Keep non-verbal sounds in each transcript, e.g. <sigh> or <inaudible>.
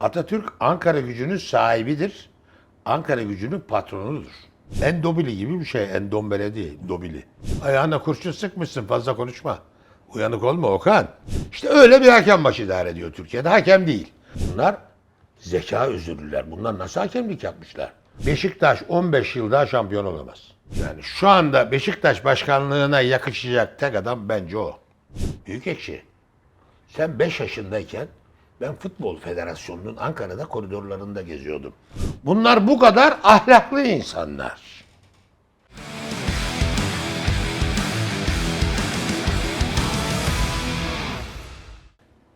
Atatürk Ankara gücünün sahibidir. Ankara gücünün patronudur. Endobili gibi bir şey. Endombele değil, dobili. Ayağına kurşun sıkmışsın fazla konuşma. Uyanık olma Okan. İşte öyle bir hakem başı idare ediyor Türkiye'de. Hakem değil. Bunlar zeka özürlüler. Bunlar nasıl hakemlik yapmışlar? Beşiktaş 15 yıl daha şampiyon olamaz. Yani şu anda Beşiktaş başkanlığına yakışacak tek adam bence o. Büyük ekşi. Sen 5 yaşındayken ben Futbol Federasyonu'nun Ankara'da koridorlarında geziyordum. Bunlar bu kadar ahlaklı insanlar.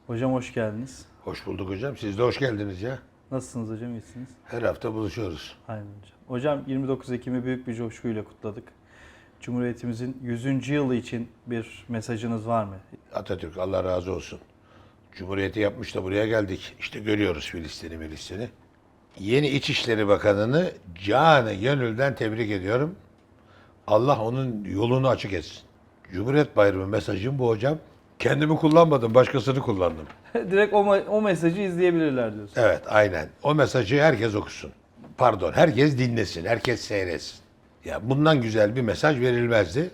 Hocam hoş geldiniz. Hoş bulduk hocam. Siz de hoş geldiniz ya. Nasılsınız hocam? İyisiniz? Her hafta buluşuyoruz. Aynen hocam. Hocam 29 Ekim'i büyük bir coşkuyla kutladık. Cumhuriyetimizin 100. yılı için bir mesajınız var mı? Atatürk Allah razı olsun. Cumhuriyeti yapmış da buraya geldik. İşte görüyoruz Filistin'i Filistin'i. Yeni İçişleri Bakanı'nı canı gönülden tebrik ediyorum. Allah onun yolunu açık etsin. Cumhuriyet Bayramı mesajım bu hocam. Kendimi kullanmadım, başkasını kullandım. <laughs> Direkt o, o mesajı izleyebilirler diyorsun. Evet, aynen. O mesajı herkes okusun. Pardon, herkes dinlesin, herkes seyretsin. Ya bundan güzel bir mesaj verilmezdi.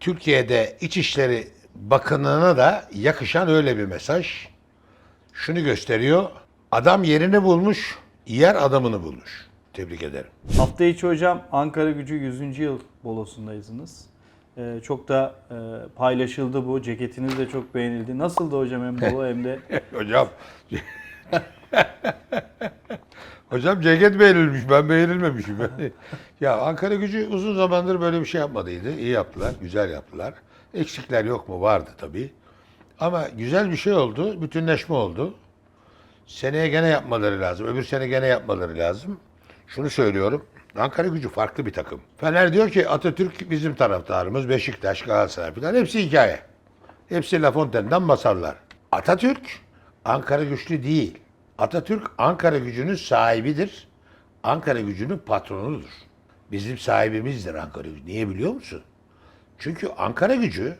Türkiye'de İçişleri Bakanı'na da yakışan öyle bir mesaj. Şunu gösteriyor. Adam yerini bulmuş, yer adamını bulmuş. Tebrik ederim. Hafta içi hocam Ankara Gücü 100. yıl bolosundaydınız. Ee, çok da e, paylaşıldı bu. Ceketiniz de çok beğenildi. Nasıldı hocam hem bolo hem de <laughs> Hocam. <laughs> Hocam ceket beğenilmiş, ben beğenilmemişim. <laughs> ya Ankara gücü uzun zamandır böyle bir şey yapmadıydı. İyi yaptılar, güzel yaptılar. Eksikler yok mu? Vardı tabii. Ama güzel bir şey oldu, bütünleşme oldu. Seneye gene yapmaları lazım, öbür sene gene yapmaları lazım. Şunu söylüyorum, Ankara gücü farklı bir takım. Fener diyor ki Atatürk bizim taraftarımız, Beşiktaş, Galatasaray falan hepsi hikaye. Hepsi La Fontaine'den masallar. Atatürk Ankara güçlü değil. Atatürk Ankara gücünün sahibidir. Ankara gücünün patronudur. Bizim sahibimizdir Ankara gücü. Niye biliyor musun? Çünkü Ankara gücü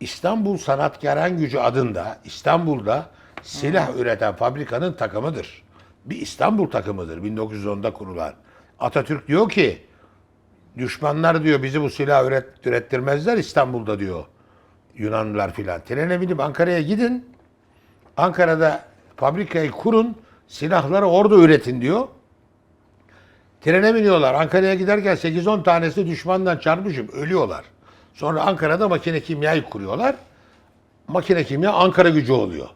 İstanbul Sanatkaran Gücü adında İstanbul'da silah üreten fabrikanın takımıdır. Bir İstanbul takımıdır 1910'da kurulan. Atatürk diyor ki düşmanlar diyor bizi bu silah üret, ürettirmezler İstanbul'da diyor. Yunanlılar filan. Trene binip Ankara'ya gidin. Ankara'da fabrikayı kurun. Silahları orada üretin diyor. Trene biniyorlar. Ankara'ya giderken 8-10 tanesi düşmandan çarpışıp ölüyorlar. Sonra Ankara'da makine kimyayı kuruyorlar. Makine kimya Ankara gücü oluyor.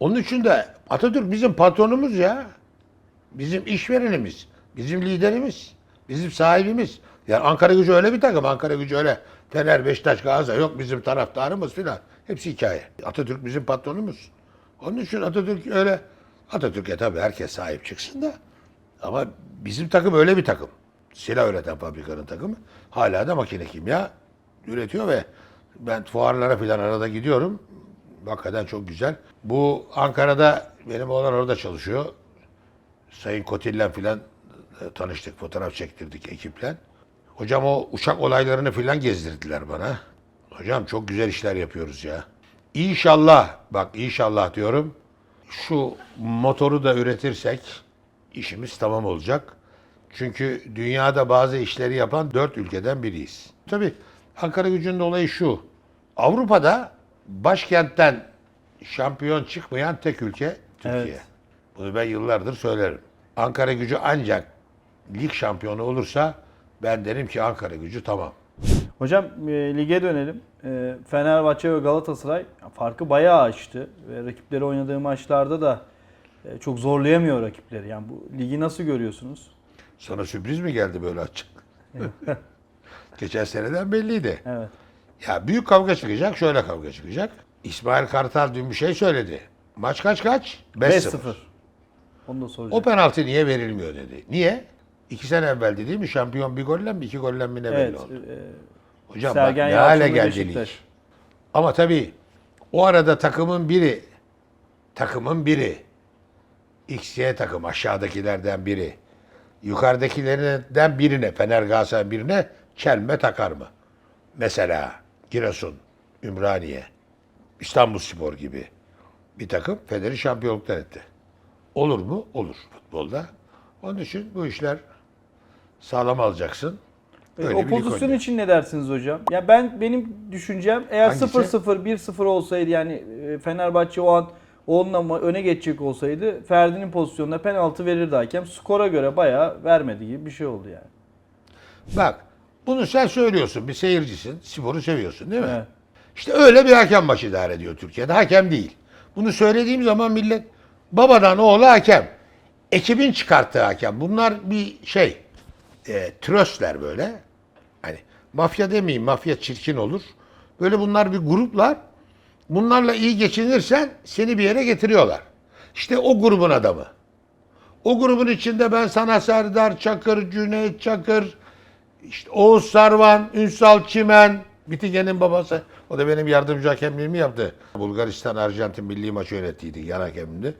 Onun için de Atatürk bizim patronumuz ya. Bizim işverenimiz, bizim liderimiz, bizim sahibimiz. Yani Ankara gücü öyle bir takım. Ankara gücü öyle Fener, Beşiktaş, Galatasaray yok bizim taraftarımız filan. Hepsi hikaye. Atatürk bizim patronumuz. Onun için Atatürk öyle Atatürk'e tabii herkes sahip çıksın da ama bizim takım öyle bir takım. Silah üreten fabrikanın takımı. Hala da makine kimya üretiyor ve ben fuarlara filan arada gidiyorum. Hakikaten çok güzel. Bu Ankara'da benim oğlan orada çalışıyor. Sayın Kotil'le filan e, tanıştık, fotoğraf çektirdik ekiple. Hocam o uçak olaylarını filan gezdirdiler bana. Hocam çok güzel işler yapıyoruz ya. İnşallah, bak inşallah diyorum, şu motoru da üretirsek işimiz tamam olacak. Çünkü dünyada bazı işleri yapan dört ülkeden biriyiz. Tabii Ankara gücünün olayı şu. Avrupa'da başkentten şampiyon çıkmayan tek ülke Türkiye. Evet. Bunu ben yıllardır söylerim. Ankara gücü ancak lig şampiyonu olursa ben derim ki Ankara gücü tamam. Hocam e, lige dönelim. E, Fenerbahçe ve Galatasaray farkı bayağı açtı. Ve rakipleri oynadığı maçlarda da e, çok zorlayamıyor rakipleri. Yani bu ligi nasıl görüyorsunuz? Sana sürpriz mi geldi böyle açık? Geçen seneden belliydi. Evet. Ya büyük kavga çıkacak, şöyle kavga çıkacak. İsmail Kartal dün bir şey söyledi. Maç kaç kaç? 5-0. 5-0. Onu da soracağım. O penaltı niye verilmiyor dedi. Niye? İki sene evvel değil mi? Şampiyon bir golle mi, iki golle mi ne belli evet. oldu. e, Hocam Sergen bak ne hale geldi. Ama tabii o arada takımın biri, takımın biri, XY takım aşağıdakilerden biri, yukarıdakilerden birine, Fener Galatasaray birine çelme takar mı? Mesela Giresun, Ümraniye, İstanbul Spor gibi bir takım Fener'i şampiyonluktan etti. Olur mu? Olur futbolda. Onun için bu işler sağlam alacaksın. Peki, Öyle o pozisyon için ne dersiniz hocam? Ya ben benim düşüncem eğer Hangisi? 0-0 1-0 olsaydı yani e, Fenerbahçe o an onunla öne geçecek olsaydı Ferdi'nin pozisyonunda penaltı verirdi hakem. Skora göre bayağı vermedi gibi bir şey oldu yani. Bak bunu sen söylüyorsun. Bir seyircisin. Sporu seviyorsun değil mi? Evet. İşte öyle bir hakem maçı idare ediyor Türkiye'de. Hakem değil. Bunu söylediğim zaman millet babadan oğula hakem. Ekibin çıkarttığı hakem. Bunlar bir şey. E, tröstler böyle. Hani mafya demeyeyim. Mafya çirkin olur. Böyle bunlar bir gruplar. Bunlarla iyi geçinirsen seni bir yere getiriyorlar. İşte o grubun adamı. O grubun içinde ben sana Serdar Çakır, Cüneyt Çakır, işte Oğuz Sarvan, Ünsal Çimen, Bitigen'in babası. O da benim yardımcı hakemliğimi yaptı. Bulgaristan, Arjantin milli maçı yönettiydi. Yan hakemdi.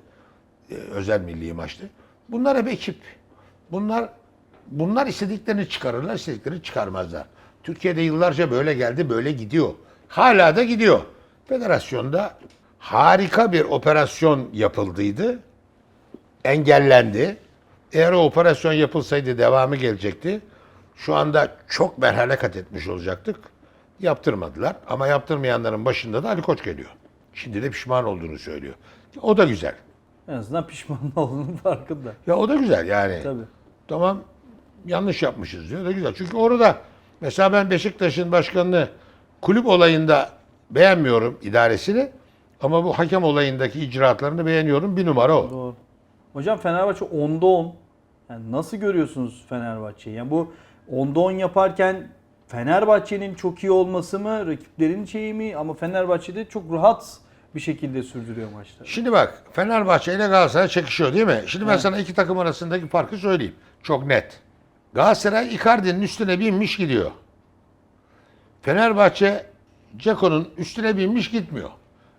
Ee, özel milli maçtı. Bunlar hep ekip. Bunlar bunlar istediklerini çıkarırlar, istediklerini çıkarmazlar. Türkiye'de yıllarca böyle geldi, böyle gidiyor. Hala da gidiyor. Federasyonda harika bir operasyon yapıldıydı engellendi. Eğer o operasyon yapılsaydı devamı gelecekti. Şu anda çok merhale kat etmiş olacaktık. Yaptırmadılar. Ama yaptırmayanların başında da Ali Koç geliyor. Şimdi de pişman olduğunu söylüyor. O da güzel. En azından pişman <laughs> olduğunun farkında. Ya o da güzel yani. Tabii. Tamam yanlış yapmışız diyor. O da güzel. Çünkü orada mesela ben Beşiktaş'ın başkanını kulüp olayında beğenmiyorum idaresini. Ama bu hakem olayındaki icraatlarını beğeniyorum. Bir numara o. Doğru. Hocam Fenerbahçe 10'da 10. Yani nasıl görüyorsunuz Fenerbahçe'yi? Yani bu 10'da 10 yaparken Fenerbahçe'nin çok iyi olması mı, rakiplerin şeyi mi? Ama Fenerbahçe'de çok rahat bir şekilde sürdürüyor maçları. Şimdi bak Fenerbahçe ile Galatasaray çekişiyor değil mi? Şimdi ben Evet. sana iki takım arasındaki farkı söyleyeyim. Çok net. Galatasaray Icardi'nin üstüne binmiş gidiyor. Fenerbahçe Ceko'nun üstüne binmiş gitmiyor.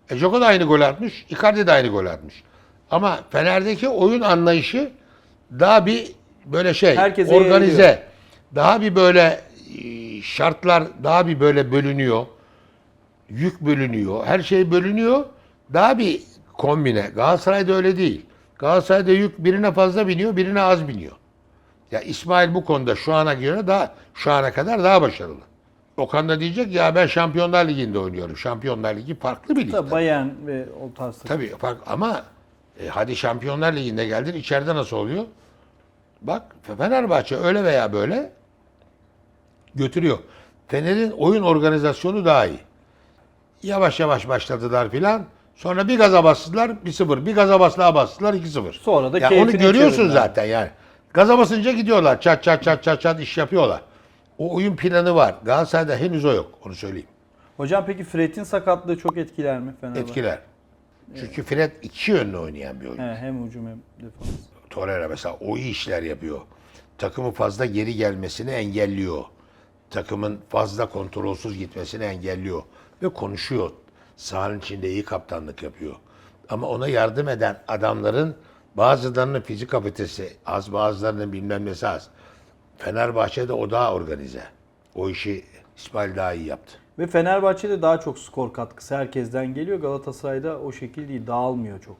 E Ceko da aynı gol atmış, Icardi de aynı gol atmış. Ama Fener'deki oyun anlayışı daha bir böyle şey, Herkese organize. yayılıyor. Daha bir böyle e, şartlar daha bir böyle bölünüyor yük bölünüyor. Her şey bölünüyor. Daha bir kombine. Galatasaray'da öyle değil. Galatasaray'da yük birine fazla biniyor, birine az biniyor. Ya İsmail bu konuda şu ana göre daha şu ana kadar daha başarılı. Okan da diyecek ya ben Şampiyonlar Ligi'nde oynuyorum. Şampiyonlar Ligi farklı bir lig. Tabii Bayern ve o tarz. Tabii fark ama e, hadi Şampiyonlar Ligi'nde geldin içeride nasıl oluyor? Bak Fenerbahçe öyle veya böyle götürüyor. Fener'in oyun organizasyonu daha iyi. Yavaş yavaş başladılar filan. Sonra bir gaza bastılar 1-0. Bir gaza bastılar bastılar 2-0. Sonra da ya onu görüyorsun çevirdiler. zaten yani. Gaza basınca gidiyorlar. Çat çat çat çat çat iş yapıyorlar. O oyun planı var. Galatasaray'da henüz o yok. Onu söyleyeyim. Hocam peki Fred'in sakatlığı çok etkiler mi Fenerbahçe? Etkiler. Çünkü Fred iki yönlü oynayan bir oyuncu. He, hem hücum hem defans. Torreira mesela o iyi işler yapıyor. Takımı fazla geri gelmesini engelliyor. Takımın fazla kontrolsüz gitmesini engelliyor. Ve konuşuyor. Sahanın içinde iyi kaptanlık yapıyor. Ama ona yardım eden adamların bazılarının fizik kapasitesi az, bazılarının bilmem nesi az. Fenerbahçe'de o daha organize. O işi İsmail daha iyi yaptı. Ve Fenerbahçe'de daha çok skor katkısı herkesten geliyor. Galatasaray'da o şekil değil, dağılmıyor çok.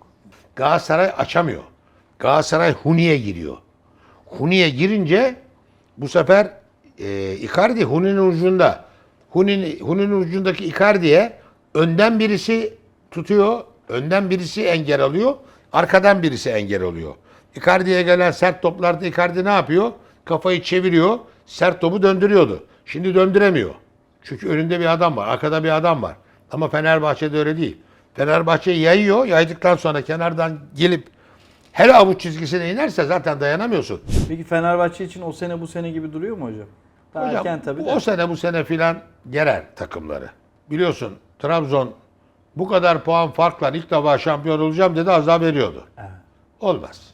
Galatasaray açamıyor. Galatasaray Huni'ye giriyor. Huni'ye girince bu sefer e, Icardi Huni'nin ucunda. Huni'nin Huni'nin ucundaki Icardi'ye önden birisi tutuyor, önden birisi engel alıyor, arkadan birisi engel oluyor. Icardi'ye gelen sert toplarda Icardi ne yapıyor? Kafayı çeviriyor, sert topu döndürüyordu. Şimdi döndüremiyor. Çünkü önünde bir adam var, arkada bir adam var. Ama Fenerbahçe'de öyle değil. Fenerbahçe yayıyor, yaydıktan sonra kenardan gelip her avuç çizgisine inerse zaten dayanamıyorsun. Peki Fenerbahçe için o sene bu sene gibi duruyor mu hocam? Daha Hocam, erken tabii de. o sene bu sene filan gerer takımları. Biliyorsun Trabzon bu kadar puan farkla ilk defa şampiyon olacağım dedi az daha veriyordu. Evet. Olmaz.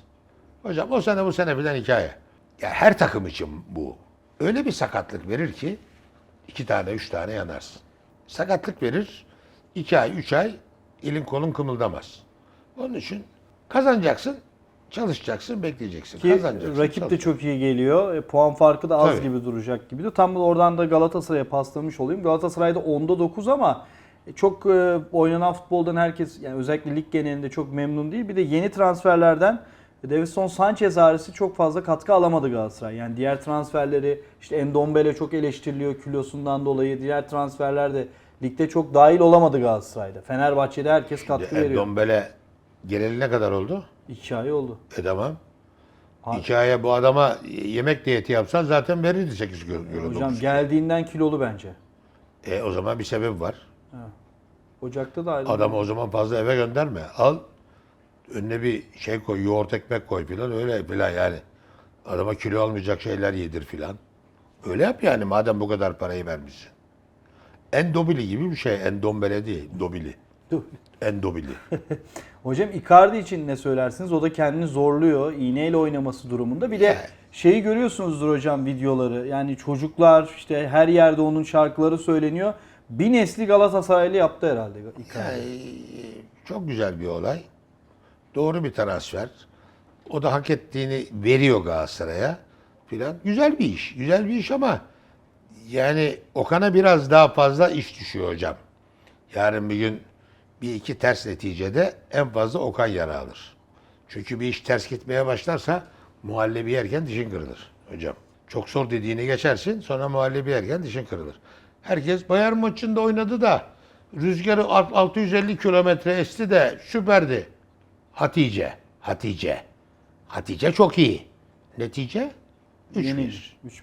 Hocam o sene bu sene filan hikaye. Ya her takım için bu. Öyle bir sakatlık verir ki iki tane üç tane yanarsın. Sakatlık verir iki ay üç ay elin kolun kımıldamaz. Onun için kazanacaksın, çalışacaksın, bekleyeceksin. Ki kazanacaksın. rakip de çok iyi geliyor. E, puan farkı da az Tabii. gibi duracak gibi. de. Tam da oradan da Galatasaray'a paslamış olayım. Galatasaray'da 10'da 9 ama E, Çok e, oynanan futboldan herkes yani özellikle lig genelinde çok memnun değil. Bir de yeni transferlerden Davison Sanchez harici çok fazla katkı alamadı Galatasaray. Yani diğer transferleri işte Endombele çok eleştiriliyor kilosundan dolayı. Diğer transferler de ligde çok dahil olamadı Galatasaray'da. Fenerbahçe'de herkes katkı veriyor. Endombele geleli ne kadar oldu? İki ay oldu. E tamam. Abi- Hikaye bu adama yemek diyeti yapsan zaten verirdi 8 kilo. kilo, Hocam dokuz. geldiğinden kilolu bence. E o zaman bir sebep var. Ocak'ta da ayrı. Adamı o zaman fazla eve gönderme. Al önüne bir şey koy, yoğurt ekmek koy filan öyle filan yani. Adama kilo almayacak şeyler yedir filan. Öyle yap yani madem bu kadar parayı vermişsin. Endobili gibi bir şey. Endombele değil, dobili. Endobili. <laughs> Hocam Icardi için ne söylersiniz? O da kendini zorluyor. İğneyle oynaması durumunda. Bir de şeyi görüyorsunuzdur hocam videoları. Yani çocuklar işte her yerde onun şarkıları söyleniyor. Bir nesli Galatasaraylı yaptı herhalde Icardi. Yani, çok güzel bir olay. Doğru bir transfer. O da hak ettiğini veriyor Galatasaray'a filan. Güzel bir iş. Güzel bir iş ama yani Okan'a biraz daha fazla iş düşüyor hocam. Yarın bir gün bir iki ters neticede en fazla Okan yara alır. Çünkü bir iş ters gitmeye başlarsa muhallebi yerken dişin kırılır hocam. Çok zor dediğini geçersin sonra muhallebi yerken dişin kırılır. Herkes Bayern maçında oynadı da rüzgarı alt- 650 kilometre esti de süperdi. Hatice, Hatice. Hatice çok iyi. Netice 3-1. Yenilmiş. 3-1.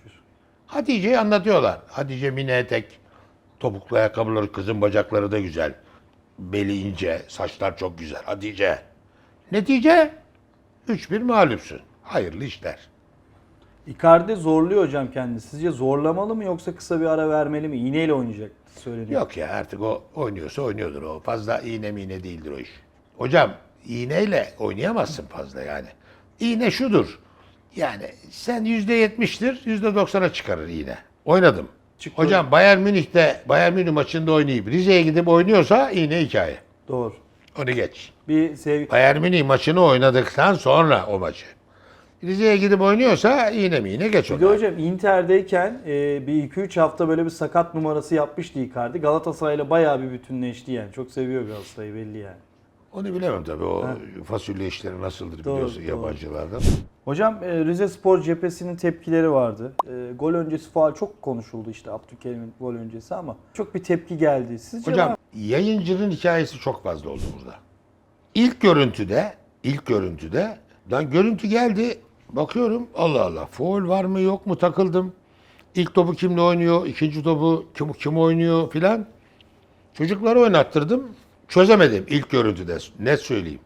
Hatice'yi anlatıyorlar. Hatice mini etek, topuklu ayakkabıları, kızın bacakları da güzel. Beli ince, saçlar çok güzel. Hatice. Netice 3-1 mağlupsun. Hayırlı işler. Icardi zorluyor hocam kendini. Sizce zorlamalı mı yoksa kısa bir ara vermeli mi? İğneyle oynayacak söyleniyor. Yok ya artık o oynuyorsa oynuyordur o. Fazla iğne miğne değildir o iş. Hocam iğneyle oynayamazsın fazla yani. İğne şudur. Yani sen yüzde yetmiştir, yüzde doksana çıkarır iğne. Oynadım. Çıktı. Hocam Bayern Münih'te, Bayern Münih maçında oynayıp Rize'ye gidip oynuyorsa iğne hikaye. Doğru. Onu geç. Bir sevgi Bayern Münih maçını oynadıktan sonra o maçı. Rize'ye gidip oynuyorsa iğne mi iğne geç Bir de hocam Inter'deyken e, bir 2-3 hafta böyle bir sakat numarası yapmıştı Icardi. Galatasaray'la bayağı bir bütünleşti yani. Çok seviyor Galatasaray'ı belli yani. Onu bilemem tabii. O fasulye işleri nasıldır Doğru, biliyorsun doğru. yabancılarda. Hocam e, Rize Spor cephesinin tepkileri vardı. E, gol öncesi faal çok konuşuldu işte Abdülkerim'in gol öncesi ama çok bir tepki geldi. Sizce Hocam var- yayıncının hikayesi çok fazla oldu burada. İlk görüntüde, ilk görüntüde, lan görüntü geldi, bakıyorum Allah Allah, foul var mı yok mu takıldım. İlk topu kimle oynuyor, ikinci topu kim, kim oynuyor filan. Çocukları oynattırdım, çözemedim ilk görüntüde, net söyleyeyim.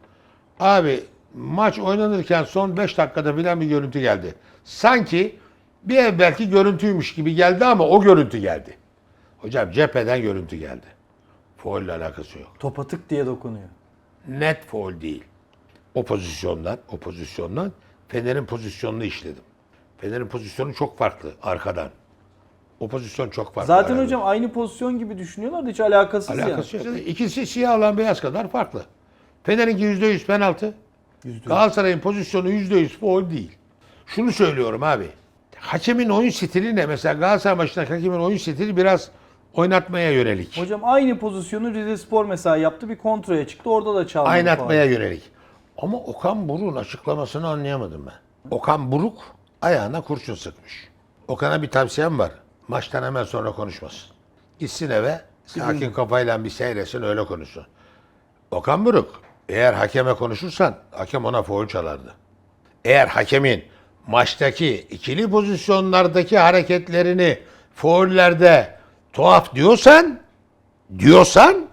Abi maç oynanırken son 5 dakikada filan bir görüntü geldi. Sanki bir evvelki görüntüymüş gibi geldi ama o görüntü geldi. Hocam cepheden görüntü geldi. Foul ile alakası yok. topa tık diye dokunuyor. Net foul değil. O pozisyondan, o pozisyondan Fener'in pozisyonunu işledim. Fener'in pozisyonu çok farklı arkadan. O pozisyon çok farklı. Zaten arada. hocam aynı pozisyon gibi düşünüyorlar da hiç alakasız Alakası yani. yok. İkisi siyah olan beyaz kadar farklı. Fener'inki %100 penaltı. Galatasaray'ın pozisyonu %100 foul değil. Şunu söylüyorum abi. Hakemin oyun stili ne? Mesela Galatasaray maçındaki hakemin oyun stili biraz oynatmaya yönelik. Hocam aynı pozisyonu Rize Spor mesela yaptı bir kontraya çıktı orada da çaldı. Aynatmaya yönelik. Ama Okan Buruk'un açıklamasını anlayamadım ben. Okan Buruk ayağına kurşun sıkmış. Okan'a bir tavsiyem var. Maçtan hemen sonra konuşmasın. Gitsin eve, sakin kafayla bir seyretsin öyle konuşsun. Okan Buruk, eğer hakeme konuşursan hakem ona foul çalardı. Eğer hakemin maçtaki ikili pozisyonlardaki hareketlerini faullerde tuhaf diyorsan, diyorsan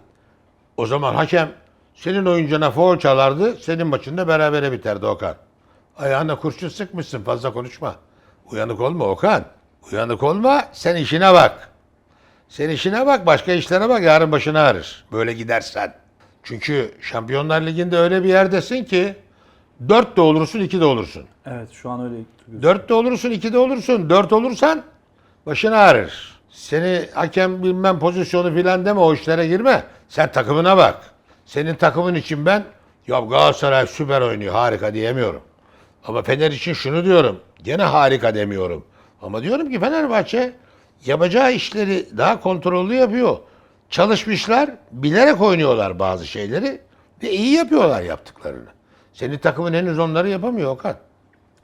o zaman hakem senin oyuncuna foul çalardı, senin maçında berabere biterdi Okan. Ayağına kurşun sıkmışsın, fazla konuşma. Uyanık olma Okan. Uyanık olma, sen işine bak. Sen işine bak, başka işlere bak, yarın başına ağrır. Böyle gidersen. Çünkü Şampiyonlar Ligi'nde öyle bir yerdesin ki 4 de olursun, 2 de olursun. Evet şu an öyle. 4 de olursun, 2 de olursun. 4 olursan başın ağrır. Seni hakem bilmem pozisyonu filan deme o işlere girme. Sen takımına bak. Senin takımın için ben ya Galatasaray süper oynuyor harika diyemiyorum. Ama Fener için şunu diyorum. Gene harika demiyorum. Ama diyorum ki Fenerbahçe yapacağı işleri daha kontrollü yapıyor. Çalışmışlar, bilerek oynuyorlar bazı şeyleri ve iyi yapıyorlar yaptıklarını. Senin takımın henüz onları yapamıyor Okan.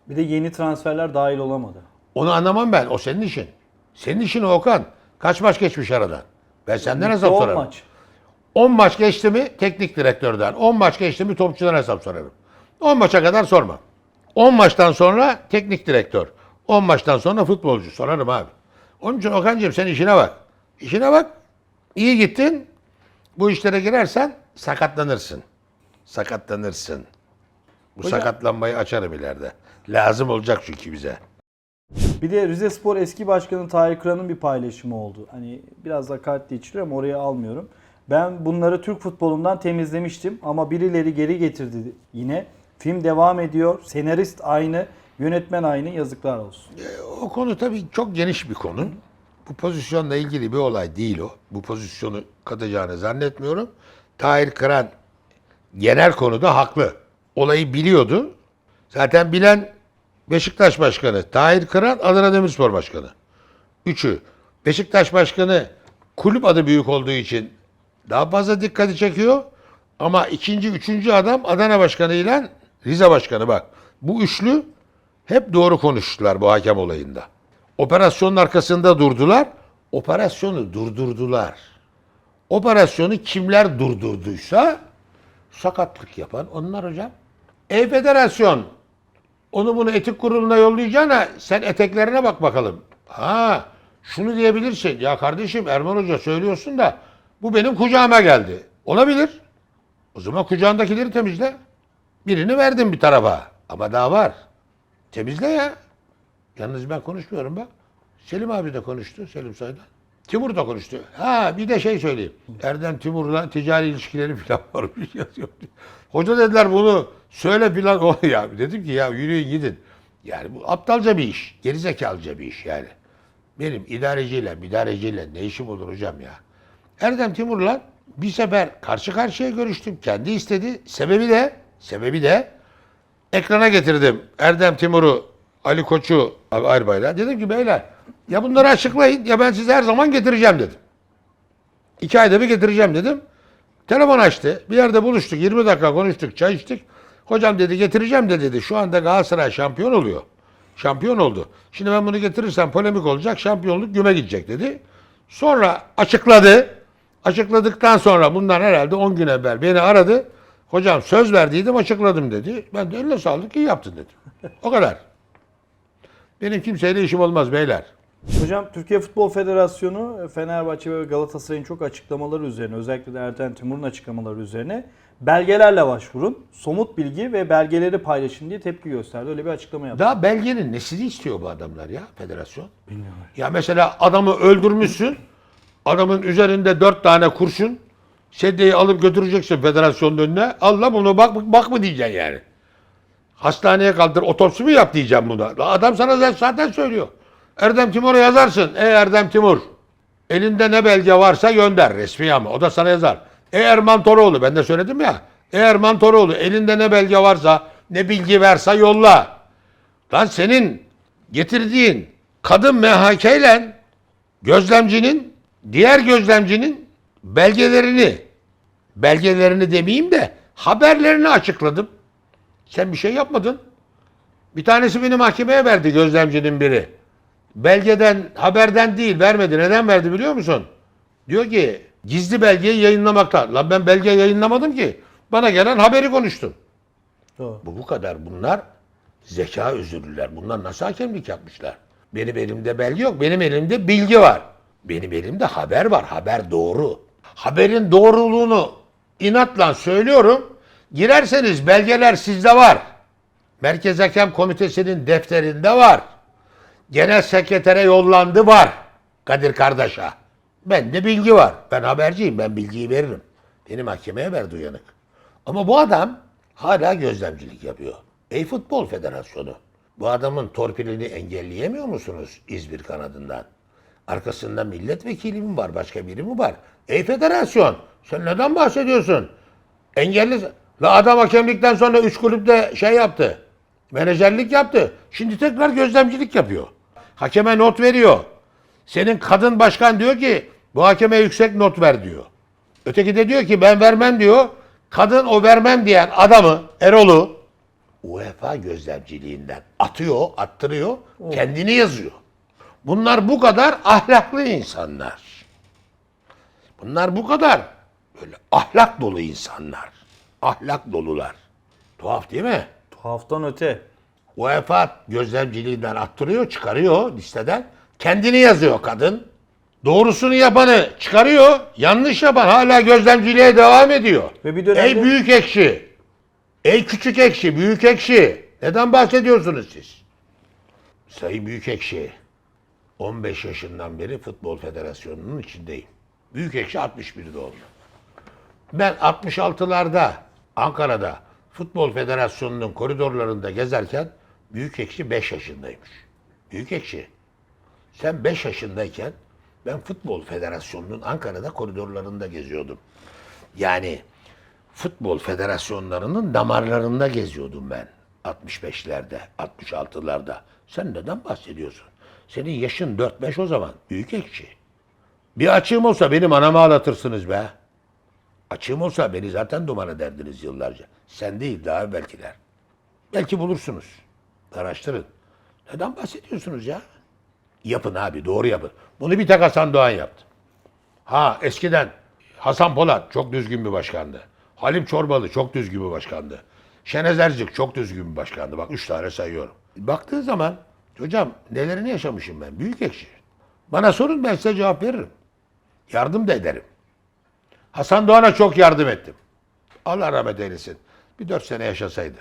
Bir de yeni transferler dahil olamadı. Onu anlamam ben. O senin işin. Senin işin Okan. Kaç maç geçmiş aradan? Ben senden hesap 10 sorarım. maç. 10 maç geçti mi teknik direktörden. 10 maç geçti mi topçudan hesap sorarım. 10 maça kadar sormam. 10 maçtan sonra teknik direktör. 10 maçtan sonra futbolcu sorarım abi. Onun için Okan'cığım sen işine bak. İşine bak. İyi gittin. Bu işlere girersen sakatlanırsın. Sakatlanırsın. Bu Hocam- sakatlanmayı açarım ileride. Lazım olacak çünkü bize. Bir de Rize Spor eski başkanı Tahir Kıran'ın bir paylaşımı oldu. Hani biraz kalple içiliyor ama oraya almıyorum. Ben bunları Türk futbolundan temizlemiştim ama birileri geri getirdi yine. Film devam ediyor. Senarist aynı, yönetmen aynı. Yazıklar olsun. O konu tabii çok geniş bir konu. Bu pozisyonla ilgili bir olay değil o. Bu pozisyonu katacağını zannetmiyorum. Tahir Kıran genel konuda haklı. Olayı biliyordu. Zaten bilen Beşiktaş Başkanı, Tahir Kıran, Adana Demirspor Başkanı. Üçü. Beşiktaş Başkanı kulüp adı büyük olduğu için daha fazla dikkati çekiyor. Ama ikinci, üçüncü adam Adana Başkanı ile Rize Başkanı bak. Bu üçlü hep doğru konuştular bu hakem olayında. Operasyonun arkasında durdular. Operasyonu durdurdular. Operasyonu kimler durdurduysa sakatlık yapan onlar hocam. E federasyon onu bunu etik kuruluna yollayacağına sen eteklerine bak bakalım. Ha şunu diyebilirsin. Ya kardeşim Erman Hoca söylüyorsun da bu benim kucağıma geldi. Olabilir. O zaman kucağındakileri temizle. Birini verdim bir tarafa. Ama daha var. Temizle ya. Yalnız ben konuşmuyorum bak. Selim abi de konuştu. Selim Say'dan. Timur da konuştu. Ha bir de şey söyleyeyim. Erdem Timur'la ticari ilişkileri falan varmış yazıyor. Hoca dediler bunu söyle filan. <laughs> O ya dedim ki ya yürüyün gidin. Yani bu aptalca bir iş. Gerizekalıca bir iş yani. Benim idareciyle, idareciyle ne işim olur hocam ya. Erdem Timur'la bir sefer karşı karşıya görüştüm. Kendi istedi. Sebebi de, sebebi de ekrana getirdim Erdem Timur'u, Ali Koç'u Aybay'la. Dedim ki beyler ya bunları açıklayın ya ben size her zaman getireceğim dedim. İki ayda bir getireceğim dedim. Telefon açtı. Bir yerde buluştuk. 20 dakika konuştuk, çay içtik. Hocam dedi getireceğim de dedi. Şu anda Galatasaray şampiyon oluyor. Şampiyon oldu. Şimdi ben bunu getirirsem polemik olacak. Şampiyonluk güme gidecek dedi. Sonra açıkladı. Açıkladıktan sonra bundan herhalde 10 gün evvel beni aradı. Hocam söz verdiydim açıkladım dedi. Ben de eline sağlık iyi yaptın dedim. O kadar. Benim kimseyle işim olmaz beyler. Hocam Türkiye Futbol Federasyonu Fenerbahçe ve Galatasaray'ın çok açıklamaları üzerine özellikle de Erden Timur'un açıklamaları üzerine belgelerle başvurun, somut bilgi ve belgeleri paylaşın diye tepki gösterdi. Öyle bir açıklama yaptı. Daha belgenin nesini istiyor bu adamlar ya federasyon? Bilmiyorum. Ya mesela adamı öldürmüşsün. Adamın üzerinde dört tane kurşun. Sedyeyi alıp götüreceksin federasyonun önüne. Allah bunu bak, bak mı diyeceksin yani. Hastaneye kaldır, otopsi mi yap diyeceğim buna. Adam sana zaten söylüyor. Erdem Timur'a yazarsın. Ey Erdem Timur. Elinde ne belge varsa gönder resmi ama. O da sana yazar. Ey Erman Toroğlu. Ben de söyledim ya. Ey Erman Toroğlu. Elinde ne belge varsa, ne bilgi varsa yolla. Lan senin getirdiğin kadın MHK ile gözlemcinin, diğer gözlemcinin belgelerini, belgelerini demeyeyim de haberlerini açıkladım. Sen bir şey yapmadın. Bir tanesi beni mahkemeye verdi gözlemcinin biri. Belgeden, haberden değil vermedi. Neden verdi biliyor musun? Diyor ki gizli belgeyi yayınlamakta. Lan ben belge yayınlamadım ki. Bana gelen haberi konuştum. Doğru. Bu bu kadar. Bunlar zeka özürlüler. Bunlar nasıl hakemlik yapmışlar? Benim elimde belge yok. Benim elimde bilgi var. Benim elimde haber var. Haber doğru. Haberin doğruluğunu inatla söylüyorum. Girerseniz belgeler sizde var. Merkez Hakem Komitesi'nin defterinde var. Genel sekretere yollandı var. Kadir Kardeş'a. Bende bilgi var. Ben haberciyim. Ben bilgiyi veririm. Beni mahkemeye verdi uyanık. Ama bu adam hala gözlemcilik yapıyor. Ey Futbol Federasyonu. Bu adamın torpilini engelleyemiyor musunuz İzmir kanadından? Arkasında milletvekili mi var, başka biri mi var? Ey Federasyon, sen neden bahsediyorsun? Engelli... La adam hakemlikten sonra üç kulüpte şey yaptı. Menajerlik yaptı. Şimdi tekrar gözlemcilik yapıyor. Hakeme not veriyor. Senin kadın başkan diyor ki Bu hakeme yüksek not ver diyor. Öteki de diyor ki ben vermem diyor. Kadın o vermem diyen adamı Erol'u UEFA gözlemciliğinden atıyor, attırıyor, kendini yazıyor. Bunlar bu kadar ahlaklı insanlar. Bunlar bu kadar böyle ahlak dolu insanlar. Ahlak dolular. Tuhaf değil mi? Tuhaftan öte. UEFA gözlemciliğinden attırıyor, çıkarıyor listeden. Kendini yazıyor kadın. Doğrusunu yapanı çıkarıyor. Yanlış yapan hala gözlemciliğe devam ediyor. Ve bir dönemde- Ey büyük ekşi. Ey küçük ekşi, büyük ekşi. Neden bahsediyorsunuz siz? Sayın Büyük Ekşi. 15 yaşından beri Futbol Federasyonu'nun içindeyim. Büyük Ekşi 61 doğumlu. Ben 66'larda Ankara'da Futbol Federasyonu'nun koridorlarında gezerken Büyük Ekşi 5 yaşındaymış. Büyük Ekşi sen 5 yaşındayken ben Futbol Federasyonu'nun Ankara'da koridorlarında geziyordum. Yani futbol federasyonlarının damarlarında geziyordum ben. 65'lerde, 66'larda. Sen neden bahsediyorsun? Senin yaşın 4-5 o zaman. Büyük ekşi. Bir açığım olsa benim anamı ağlatırsınız be. Açığım olsa beni zaten duman ederdiniz yıllarca. Sen değil daha evvelkiler. Belki bulursunuz. Araştırın. Neden bahsediyorsunuz ya? Yapın abi doğru yapın. Bunu bir tek Hasan Doğan yaptı. Ha eskiden Hasan Polat çok düzgün bir başkandı. Halim Çorbalı çok düzgün bir başkandı. Şenez Ercik çok düzgün bir başkandı. Bak üç tane sayıyorum. Baktığın zaman hocam nelerini yaşamışım ben. Büyük ekşi. Bana sorun ben size cevap veririm. Yardım da ederim. Hasan Doğan'a çok yardım ettim. Allah rahmet eylesin. Bir dört sene yaşasaydı.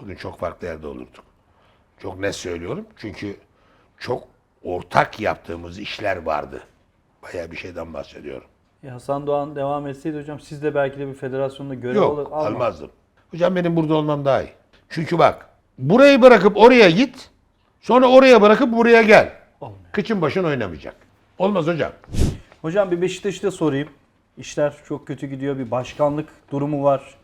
Bugün çok farklı yerde olurduk. Çok net söylüyorum. Çünkü çok ortak yaptığımız işler vardı. Bayağı bir şeyden bahsediyorum. E, Hasan Doğan devam etseydi hocam siz de belki de bir federasyonda görev alır. Yok almaz. almazdım. Hocam benim burada olmam daha iyi. Çünkü bak burayı bırakıp oraya git. Sonra oraya bırakıp buraya gel. Olmuyor. Kıçın başın oynamayacak. Olmaz hocam. Hocam bir Beşiktaş'ı da sorayım. İşler çok kötü gidiyor. Bir başkanlık durumu var.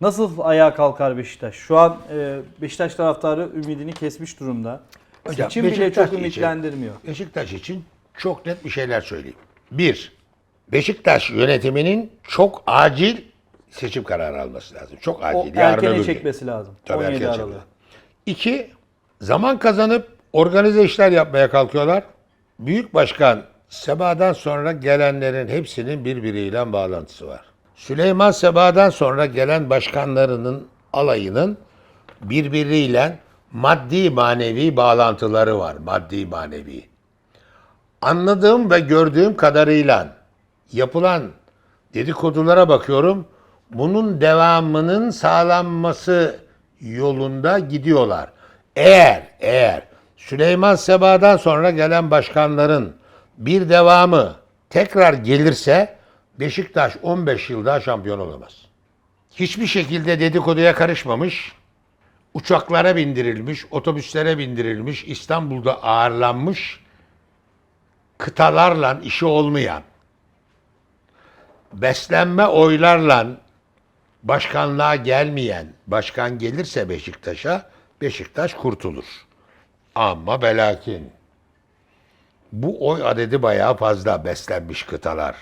Nasıl ayağa kalkar Beşiktaş? Şu an e, Beşiktaş taraftarı ümidini kesmiş durumda. Hocam, Seçim bile Beşiktaş çok için- ümitlendirmiyor. Beşiktaş için çok net bir şeyler söyleyeyim. Bir, Beşiktaş yönetiminin çok acil seçim kararı alması lazım. Çok O acil. yarın öbür erkene gün. çekmesi lazım. Tabii 17 erken Aralık. çekmesi. İki, zaman kazanıp organize işler yapmaya kalkıyorlar. Büyük Başkan Seba'dan sonra gelenlerin hepsinin birbiriyle bağlantısı var. Süleyman Seba'dan sonra gelen başkanlarının alayının birbiriyle maddi manevi bağlantıları var. Maddi manevi. Anladığım ve gördüğüm kadarıyla yapılan dedikodulara bakıyorum. Bunun devamının sağlanması yolunda gidiyorlar. Eğer eğer Süleyman Seba'dan sonra gelen başkanların bir devamı tekrar gelirse Beşiktaş 15 yıl daha şampiyon olamaz. Hiçbir şekilde dedikoduya karışmamış, uçaklara bindirilmiş, otobüslere bindirilmiş, İstanbul'da ağırlanmış, kıtalarla işi olmayan, beslenme oylarla başkanlığa gelmeyen başkan gelirse Beşiktaş'a Beşiktaş kurtulur. Ama belakin bu oy adedi bayağı fazla beslenmiş kıtalar.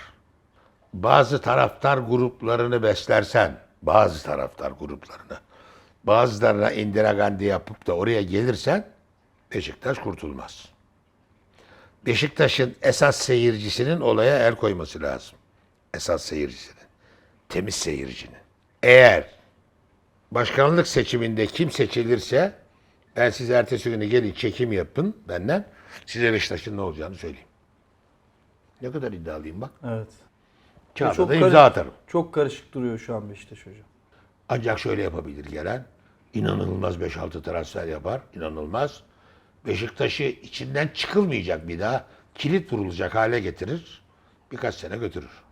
Bazı taraftar gruplarını beslersen, bazı taraftar gruplarını, bazılarına Indira Gandhi yapıp da oraya gelirsen Beşiktaş kurtulmaz. Beşiktaş'ın esas seyircisinin olaya el koyması lazım. Esas seyircisinin. Temiz seyircinin. Eğer başkanlık seçiminde kim seçilirse ben size ertesi günü gelin çekim yapın benden. Size Beşiktaş'ın ne olacağını söyleyeyim. Ne kadar iddialıyım bak. Evet. Kağıda Çok da imza atarım. Çok karışık duruyor şu an Beşiktaş hocam. Ancak şöyle yapabilir gelen. İnanılmaz 5-6 transfer yapar. İnanılmaz. Beşiktaş'ı içinden çıkılmayacak bir daha kilit vurulacak hale getirir. Birkaç sene götürür.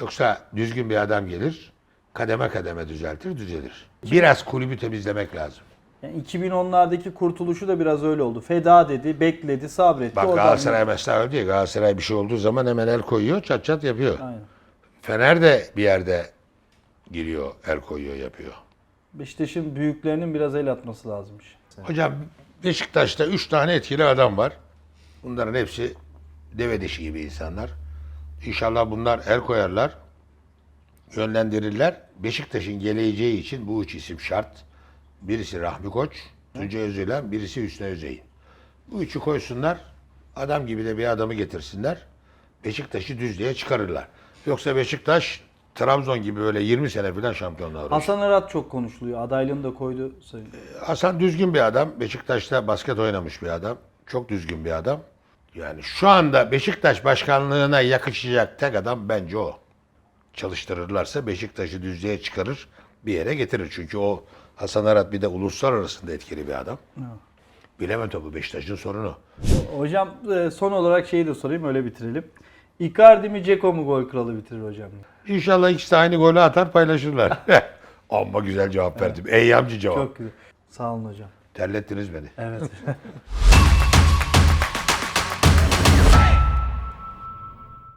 Yoksa düzgün bir adam gelir. Kademe kademe düzeltir, düzelir. Biraz kulübü temizlemek lazım. Yani 2010'lardaki kurtuluşu da biraz öyle oldu. Feda dedi, bekledi, sabretti. Bak Oradan- Galatasaray mesela öyle değil. Galatasaray bir şey olduğu zaman hemen el koyuyor, çat çat yapıyor. Aynen. Fener de bir yerde giriyor, el koyuyor, yapıyor. Beşiktaş'ın büyüklerinin biraz el atması lazımmış. Hocam Beşiktaş'ta üç tane etkili adam var. Bunların hepsi deve dişi gibi insanlar. İnşallah bunlar el koyarlar, yönlendirirler. Beşiktaş'ın geleceği için bu üç isim şart. Birisi Rahmi Koç, Tuncay Özülen, birisi Hüsnü Özey'in. Bu üçü koysunlar, adam gibi de bir adamı getirsinler. Beşiktaş'ı düzlüğe çıkarırlar. Yoksa Beşiktaş Trabzon gibi böyle 20 sene falan şampiyonluğa uğraşır. Hasan Arat çok konuşuluyor. Adaylığını da koydu sayın. Hasan düzgün bir adam. Beşiktaş'ta basket oynamış bir adam. Çok düzgün bir adam. Yani şu anda Beşiktaş başkanlığına yakışacak tek adam bence o. Çalıştırırlarsa Beşiktaş'ı düzlüğe çıkarır, bir yere getirir. Çünkü o Hasan Arat bir de uluslararası da etkili bir adam. Bilemem tabii Beşiktaş'ın sorunu. Hocam e, son olarak şeyi de sorayım öyle bitirelim. Icardi mi Ceko mu gol kralı bitirir hocam? İnşallah ikisi de aynı golü atar paylaşırlar. <laughs> Amma güzel cevap verdim. Eyyamcı cevap. Çok güzel. Sağ olun hocam. Terlettiniz beni. Evet. <laughs>